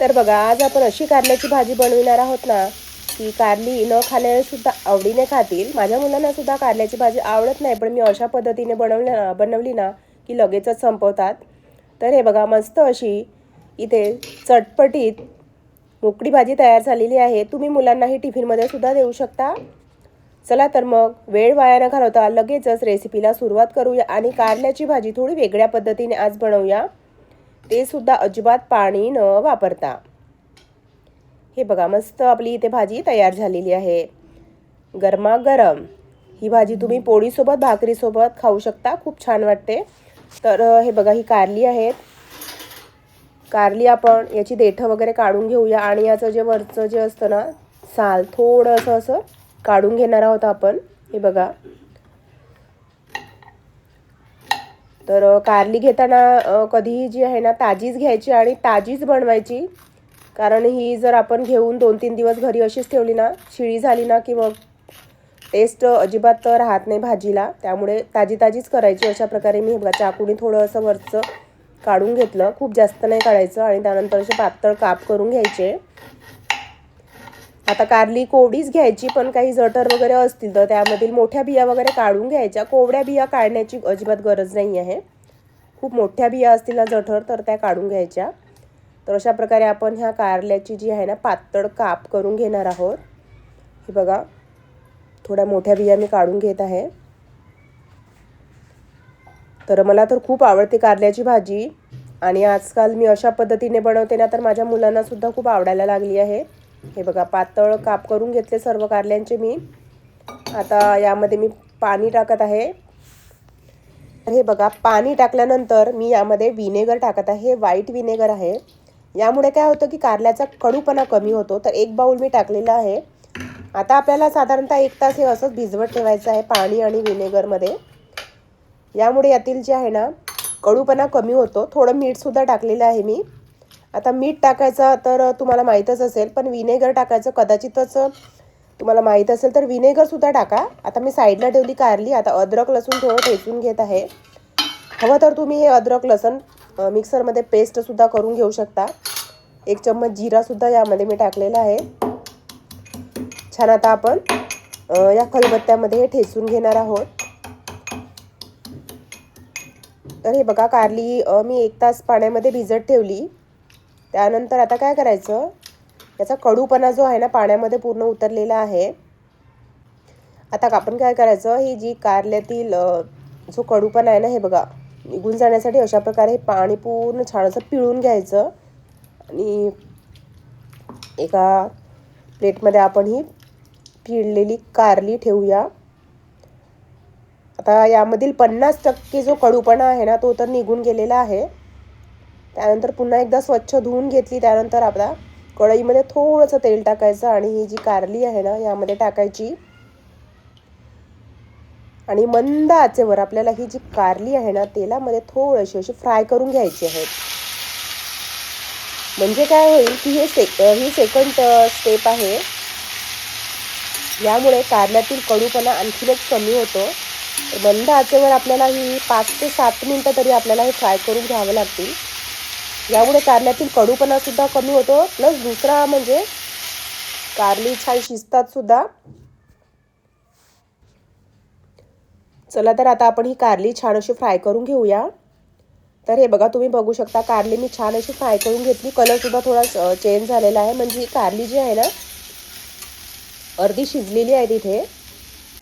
तर बघा आज आपण अशी कारल्याची भाजी बनविणार आहोत ना की कारली न खाणारे सुद्धा आवडीने खातील. माझ्या मुलांना सुद्धा कारल्याची भाजी आवडत नाही पण मी अशा पद्धतीने बनवल्या बनवली ना की लगेचच संपवतात. तर हे बघा मस्त अशी इथे चटपटीत मोकळी भाजी तयार झालेली आहे. तुम्ही मुलांनाही टिफिनमध्ये सुद्धा देऊ शकता. चला तर मग वेळ वाया न घालवता लगेचच रेसिपीला सुरुवात करूया आणि कारल्याची भाजी थोडी वेगळ्या पद्धतीने आज बनवूया. ते सुद्धा अजिबात पाणी न वापरता. हे बघा मस्त आपली इथे भाजी तयार झालेली आहे. गरमागरम. ही भाजी तुम्ही पोळीसोबत भाकरीसोबत खाऊ शकता. खूप छान वाटते. तर हे बघा ही कारली आहेत. कारली आपण याची देठं वगैरे काढून घेऊया आणि याचं जे वरचं जे असतं ना साल थोडंसं असं काढून घेणार आहोत आपण. हे बघा. तर कारली घेताना कधीही जी आहे ना ताजीच घ्यायची आणि ताजीच बनवायची. कारण ही जर आपण घेऊन दोन तीन दिवस घरी अशीच ठेवली ना शिळी झाली ना की मग टेस्ट अजिबात राहत नाही भाजीला. त्यामुळे ताजी ताजीच करायची. अशा प्रकारे मी बघा चाकूने थोडं असं वरचं काढून घेतलं. खूप जास्त नाही काढायचं आणि त्यानंतर असे पातळ काप करून घ्यायचे. आता कारली कोवडीच घ्यायची पण काही जटर वगैरे असतील तर त्यामधील मोठ्या बिया वगैरे काढून घ्यायच्या. कोवड्या बिया काढण्याची अजिबात गरज नाही आहे खूप मोठ्या बिया असतील ना जठर तर त्या काढून घ्यायच्या. तर अशा प्रकारे आपण ह्या कारल्याची जी आहे ना पातळ काप करून घेणार आहोत. हे बघा थोड्या मोठ्या बिया मी काढून घेत आहे. तर मला तर खूप आवडते कारल्याची भाजी. आणि आजकाल मी अशा पद्धतीने बनवते ना तर माझ्या मुलांनासुद्धा खूप आवडायला लागली आहे. हे बघा पातळ काप करून घेतले सर्व कारल्यांचे मी. आता यामध्ये मी पाणी टाकत आहे. हे बघा पाणी टाकल्यानंतर मी यामध्ये विनेगर टाकत आहे. हे व्हाईट विनेगर आहे. यामुळे काय होतं की कारल्याचा कडूपणा कमी होतो. तर एक बाऊल मी टाकलेला आहे. आता आपल्याला साधारणतः एक तास हे असंच भिजवत ठेवायचं आहे पाणी आणि विनेगरमध्ये यामुळे यातील जे आहे ना कडूपणा कमी होतो. थोडं मीठसुद्धा टाकलेलं आहे मी. आता मीठ टाकायचं तर तुम्हाला माहीतच असेल पण विनेगर टाकायचं कदाचितच तुम्हाला माहीत असेल तर विनेगरसुद्धा टाका. आता मी साईडला ठेवली कारली आता अद्रक लसूण थोडं ठेचून घेत आहे. हवं तर तुम्ही हे अद्रक लसूण मिक्सरमध्ये पेस्टसुद्धा करून घेऊ शकता. एक चम्मच जिरासुद्धा यामध्ये मी टाकलेला आहे. छान आता आपण या खलबत्त्यामध्ये हे ठेचून घेणार आहोत. तर हे बघा कारली मी एक तास पाण्यामध्ये भिजत ठेवली. त्यानंतर आता काय करायचं? याचा कडूपणा जो आहे ना पाण्यामध्ये पूर्ण उतरलेला आहे. आता आपण काय करायचं? ही जी कारल्यातील जो कडूपणा आहे ना हे बघा निघून जाण्यासाठी अशा प्रकारे हे पाणी पूर्ण छान असं पिळून घ्यायचं. आणि एका प्लेटमध्ये आपण ही पिळलेली कारली ठेवूया. आता यामधील पन्नास टक्के जो कडूपणा आहे ना तो तर निघून गेलेला आहे. त्यानंतर पुन्हा एकदा स्वच्छ धुवून घेतली त्यानंतर आपला कढईमध्ये थोडंसं तेल टाकायचं आणि ही जी कारली आहे ना यामध्ये टाकायची. आणि मंद आचेवर आपल्याला ही जी कारली आहे ना तेलामध्ये थोडीशी अशी फ्राय करून घ्यायची आहे. म्हणजे काय होईल की हे सेक ही सेकंड स्टेप आहे. यामुळे कारल्यातील कडूपणा आणखीनच कमी होतो. मंद आचेवर आपल्याला ही पाच ते सात मिनटं तरी आपल्याला हे फ्राय करून घ्यावं लागतील. यामुळे कारल्यातील कडूपणा सुद्धा कमी होतो. प्लस दुसरा म्हणजे कारली छान शिजतात सुद्धा. चला तर आता आपण ही कारली छान अशी फ्राय करून घेऊया. तर हे बघा तुम्ही बघू शकता कारली मी छान अशी फ्राय करून घेतली. कलरसुद्धा थोडा चेंज झालेला आहे. म्हणजे कारली जी आहे ना अर्धी शिजलेली आहे तिथे.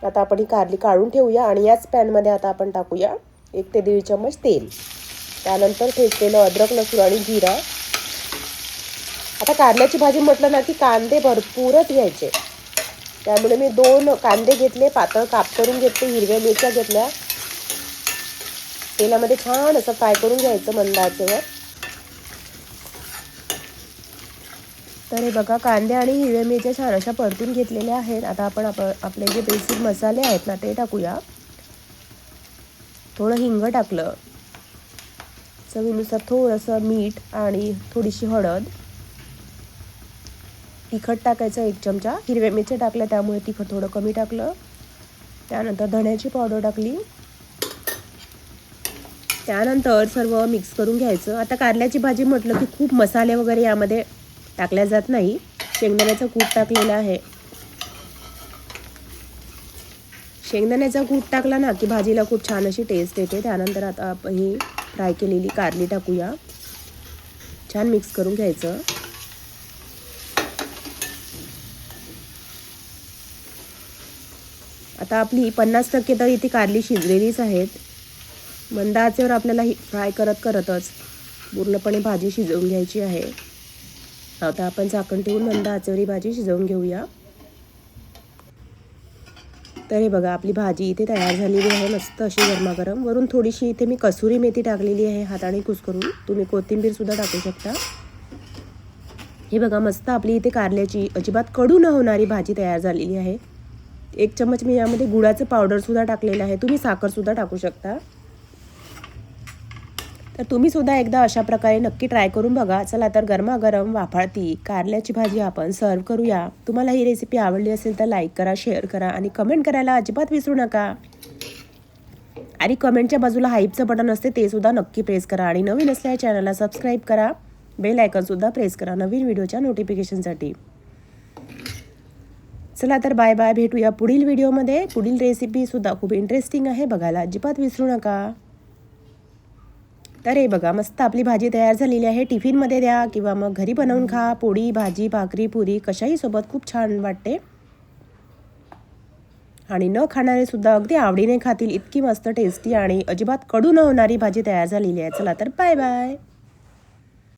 आता आपण ही कारली काढून ठेवूया आणि याच पॅनमध्ये आता आपण टाकूया एक ते दीड चम्मच तेल. त्यानंतर ठेचलेलं अद्रक लसूण आणि जिरा. आता कारल्याची भाजी म्हटलं ना की कांदे भरपूरच घ्यायचे. त्यामुळे मी दोन कांदे घेतले पातळ काप करून घेतले हिरव्या मिरच्या घेतल्या. तेलामध्ये छान असं फ्राय करून घ्यायचं मंद तर हे बघा कांदे आणि हिरव्या मिरच्या छान अशा परतून घेतलेल्या आहेत. आता आपण आप आपले जे बेसिक मसाले आहेत ना ते टाकूया. थोडं हिंग टाकलं. चवीनुसार थोडंसं मीठ आणि थोडीशी हळद. तिखट टाकायचं एक चमचा. हिरव्या मिरच्या टाकल्या त्यामुळे तिखट थोडं कमी टाकलं. त्यानंतर धण्याची पावडर टाकली. त्यानंतर सर्व मिक्स करून घ्यायचं. आता कारल्याची भाजी म्हटलं की खूप मसाले वगैरे यामध्ये टाकल्या जात नाही. शेंगदाण्याचं कूट टाकलेलं आहे. शेंगदाण्याचा कूट टाकला ना की भाजीला खूप छान अशी टेस्ट येते. त्यानंतर आता आपण ही फ्राय केलेली कारली टाकूया. छान मिक्स करून घ्यायचं. आता आपली पन्नास टक्के तर इथे कारली शिजलेलीच आहेत. मंद आचेवर आपल्याला ही फ्राय करत करतच पूर्णपणे भाजी शिजवून घ्यायची आहे. आता आपण झाकण ठेवून मंद आचेवर ही भाजी शिजवून घेऊया. तर हे बघा आपली भाजी इथे तयार झालेली आहे. मस्त अशी गरमागरम. वरून थोडीशी इथे मी कसुरी मेथी टाकलेली आहे हाताने कुसकरून तुम्ही कोथिंबीर सुद्धा टाकू शकता. हे बघा मस्त आपली इथे कारल्याची अजिबात कडू न होणारी भाजी तयार झालेली आहे. एक चम्मच मी यामध्ये गुळाचं पावडरसुद्धा टाकलेलं आहे. तुम्ही साखरसुद्धा टाकू शकता. तर तुम्ही सुद्धा एकदा अशा प्रकारे नक्की ट्राय करून बघा. चला तर गरमागरम वाफाळती कारल्याची भाजी आपण सर्व करूया. तुम्हाला ही रेसिपी आवडली असेल तर लाईक करा शेअर करा आणि कमेंट करायला अजिबात विसरू नका. आणि कमेंटच्या बाजूला हाईपचं बटन असते ते सुद्धा नक्की प्रेस करा आणि नवीन असल्या चॅनलला सबस्क्राईब करा. बेल आयकॉनसुद्धा प्रेस करा नवीन व्हिडिओच्या नोटिफिकेशनसाठी चला तर बाय बाय भेटूया पुढील व्हिडिओमध्ये पुढील रेसिपीसुद्धा खूप इंटरेस्टिंग आहे. बघायला अजिबात विसरू नका. तर हे बघा मस्त आपली भाजी तयार झालेली आहे. टिफिनमध्ये द्या किंवा मग घरी बनवून खा. पोळी भाजी भाकरी पुरी कशाही सोबत खूप छान वाटते. आणि न खाणारे सुद्धा अगदी आवडीने खातील. इतकी मस्त टेस्टी आणि अजिबात कडू न होणारी भाजी तयार झालेली आहे. चला तर बाय बाय